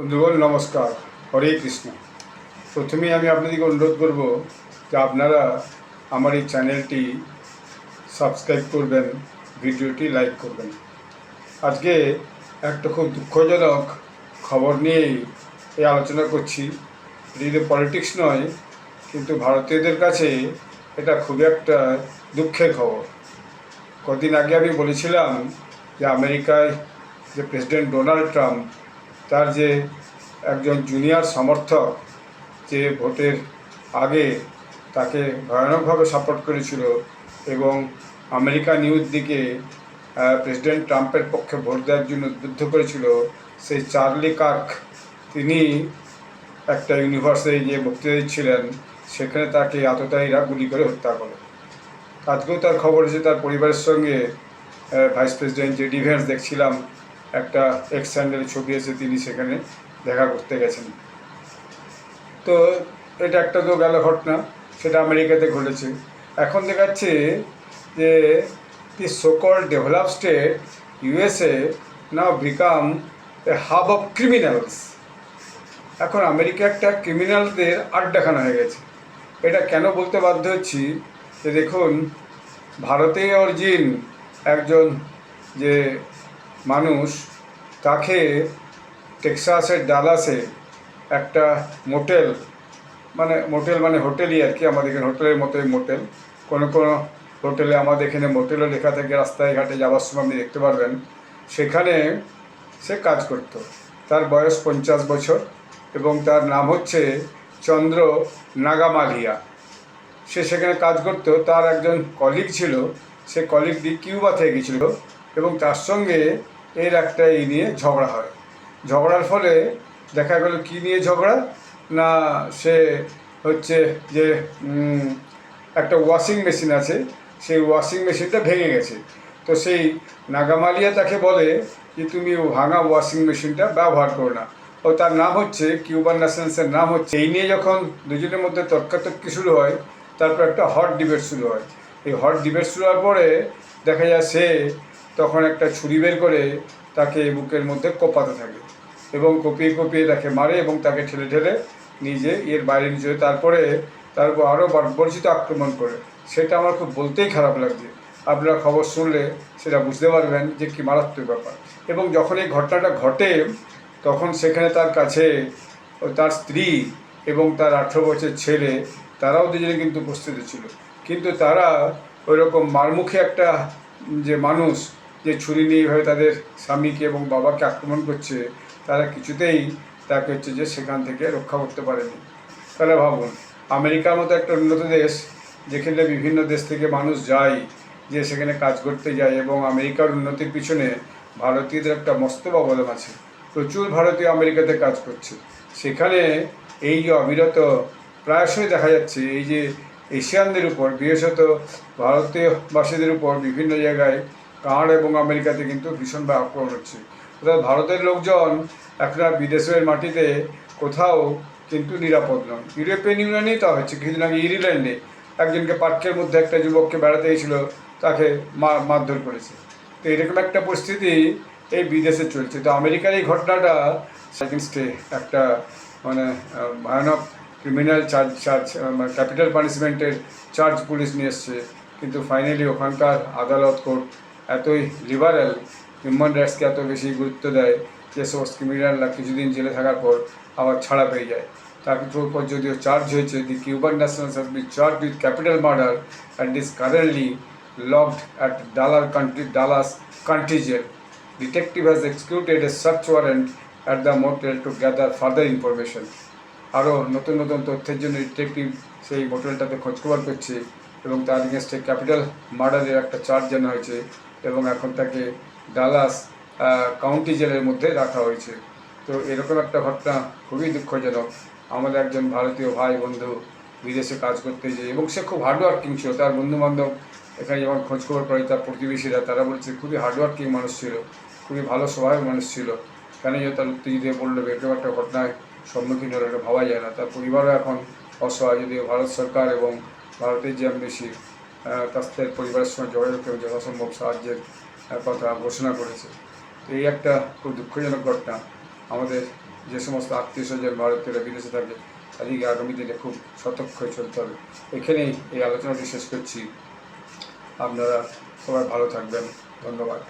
বন্ধুগণ, নমস্কার। হরে কৃষ্ণ। প্রথমেই আমি আপনাদেরকে অনুরোধ করব যে আপনারা আমার এই চ্যানেলটি সাবস্ক্রাইব করবেন, ভিডিওটি লাইক করবেন। আজকে একটা খুব দুঃখজনক খবর নিয়েই এই আলোচনা করছি। এটি পলিটিক্স নয়, কিন্তু ভারতীয়দের কাছে এটা খুবই একটা দুঃখের খবর। কদিন আগে আমি বলেছিলাম যে আমেরিকায় যে প্রেসিডেন্ট ডোনাল্ড ট্রাম্প তার যে একজন জুনিয়র সমর্থক যে ভোটের আগে তাকে ভয়ানকভাবে সাপোর্ট করেছিল এবং আমেরিকা নিউজ দিকে প্রেসিডেন্ট ট্রাম্পের পক্ষে ভোট দেওয়ার জন্য উদ্বুদ্ধ করেছিল, সেই চার্লি কার্ক, তিনি একটা ইউনিভার্সিটি যে বক্তৃতা দিচ্ছিলেন সেখানে তাকে আততায়ীরা গুলি করে হত্যা করে। আজকেও তার খবর এসে তার পরিবারের সঙ্গে ভাইস প্রেসিডেন্ট যে ডিভেন্স দেখছিলাম। একটা এক্স ছবি এসে তিনি সেখানে দেখা করতে গেছেন। তো এটা একটা তো গেল ঘটনা, সেটা আমেরিকাতে ঘটেছে। এখন দেখাচ্ছে যে the so called develop state USA now become a hub of criminals এখন আমেরিকা একটা ক্রিমিনালদের আড্ডাখানা হয়ে গেছে। এটা কেন বলতে বাধ্য হচ্ছি? যে দেখুন ভারতে অরিজিন একজন যে মানুষ তাকে টেক্সাসের ডালাসে একটা মোটেল মানে মোটেল মানে হোটেলই আর কি, আমাদের এখানে হোটেলের মতোই মোটেল। কোনো কোনো হোটেলে আমাদের এখানে মোটেলও লেখা থাকে, রাস্তায় ঘাটে যাওয়ার সময় আপনি দেখতে পারবেন। সেখানে সে কাজ করত। তার বয়স পঞ্চাশ বছর এবং তার নাম হচ্ছে চন্দ্র নাগামালিয়া। সে সেখানে কাজ করত। তার একজন কলিগ ছিল, সে কলিগটি কিউবা থেকে গেছিল। এবং তার সঙ্গে এর একটা এই নিয়ে ঝগড়া হয়। ঝগড়ার ফলে দেখা গেল কী নিয়ে ঝগড়া? না, সে হচ্ছে যে একটা ওয়াশিং মেশিন আছে, সেই ওয়াশিং মেশিনটা ভেঙে গেছে। তো সেই নাগামালিয়া তাকে বলে যে, তুমি ও ভাঙা ওয়াশিং মেশিনটা ব্যবহার করো না। ও তার নাম হচ্ছে কিউবান ন্যাশনালসের নাম হচ্ছে, এই নিয়ে যখন দুজনের মধ্যে তর্কাতর্কি শুরু হয়, তারপর একটা হট ডিবেট শুরু হয়। এই হট ডিবেট শুরু হওয়ার পরে দেখা যায় সে তখন একটা ছুরি বের করে তাকে বুকের মধ্যে কোপাতে থাকে এবং কপিয়ে কপিয়ে তাকে মারে এবং তাকে ঠেলে ঠেলে নিজে এর বাইরে নিয়ে তারপরে তার উপর আরও বর্জিত আক্রমণ করে। সেটা আমার খুব বলতেই খারাপ লাগছে। আপনারা খবর শুনলে সেটা বুঝতে পারবেন যে কী মারাত্মক ব্যাপার। এবং যখন এই ঘটনাটা ঘটে, তখন সেখানে তার কাছে তার স্ত্রী এবং তার আঠেরো বছর ছেলে, তারাও দুজনে কিন্তু উপস্থিত ছিল। কিন্তু তারা ওই রকম মারমুখী একটা যে মানুষ যে ছুরি নিয়ে এভাবে তাদের স্বামীকে এবং বাবাকে আক্রমণ করছে, তারা কিছুতেই তাকে হচ্ছে যে সেখান থেকে রক্ষা করতে পারেনি। তাহলে ভাবুন, আমেরিকার মতো একটা উন্নত দেশ যেখানে বিভিন্ন দেশ থেকে মানুষ যায়, যে সেখানে কাজ করতে যায় এবং আমেরিকার উন্নতির পিছনে ভারতীয়দের একটা মস্তব অবদান আছে। প্রচুর ভারতীয় আমেরিকাতে কাজ করছে। সেখানে এই যে অবিরত প্রায়শই দেখা যাচ্ছে, এই যে এশিয়ানদের উপর, বিশেষত ভারতীয়বাসীদের উপর বিভিন্ন জায়গায় কানাডা এবং আমেরিকাতে কিন্তু ভীষণভাবে আক্রমণ হচ্ছে। অর্থাৎ ভারতের লোকজন এখন আর বিদেশের মাটিতে কোথাও কিন্তু নিরাপদ নয় ইউরোপিয়ান ইউনিয়নেই তা হচ্ছে কিছুদিন আগে ইংল্যান্ডে একজনকে পার্কের মধ্যে একটা যুবককে বেড়াতে গেছিল তাকে মারধর করেছে। তো এরকম একটা পরিস্থিতি এই বিদেশে চলছে। তো আমেরিকার এই ঘটনাটা এগেনস্টে একটা মানে ভয়ানক ক্রিমিনাল চার্জ চার্জ ক্যাপিটাল পানিশমেন্টের চার্জ পুলিশ নিয়ে এসছে। কিন্তু ফাইনালি ওখানকার আদালত কোর্ট এতই লিবারেল হিউম্যান রাইটসকে এত বেশি গুরুত্ব দেয় যে সমস্ত ক্রিমিনালরা কিছুদিন জেলে থাকার পর আবার ছাড়া পেয়ে যায়। তার উপর যদিও চার্জ হয়েছে the Cuban national be charge with capital murder and is currently locked at Dallas country Dallas country jail detective has executed a search warrant at the motel to gather further information আরও নতুন নতুন তথ্যের জন্য detective সেই হোটেলটাতে খোঁজখবর করছে এবং তার এগেনস্টে ক্যাপিটাল মার্ডারের একটা চার্জ জানা হয়েছে এবং এখন তাকে ডালাস কাউন্টি জেলের মধ্যে রাখা হয়েছে। তো এরকম একটা ঘটনা খুবই দুঃখজনক। আমাদের একজন ভারতীয় ভাই বন্ধু বিদেশে কাজ করতে যে এবং সে খুব হার্ডওয়ার্কিং ছিল। তার বন্ধুবান্ধব এখানে যখন খোঁজখবর করে তার প্রতিবেশীরা, তারা বলছে খুবই হার্ডওয়ার্কিং মানুষ ছিল, খুবই ভালো স্বভাবের মানুষ ছিল। কেন যে তার উত্তেজিত পড়ল, এরকম একটা ঘটনায় সম্মুখীন হলো এটা ভাবা যায় না। তার পরিবারও এখন অসহায়। যদিও ভারত সরকার এবং ভারতের যে বেশি তাদের পরিবারের সঙ্গে যোগাযোগ করে যথাসম্ভব সাহায্যের কথা ঘোষণা করেছে। তো এই একটা খুব দুঃখজনক ঘটনা। আমাদের যে সমস্ত আত্মীয় স্বজন ভারতীয়রা বিদেশে থাকে, তাদেরকে আগামী দিনে খুব সতর্ক হয়ে চলতে হবে। এখানেই এই আলোচনাটি শেষ করছি। আপনারা সবাই ভালো থাকবেন। ধন্যবাদ।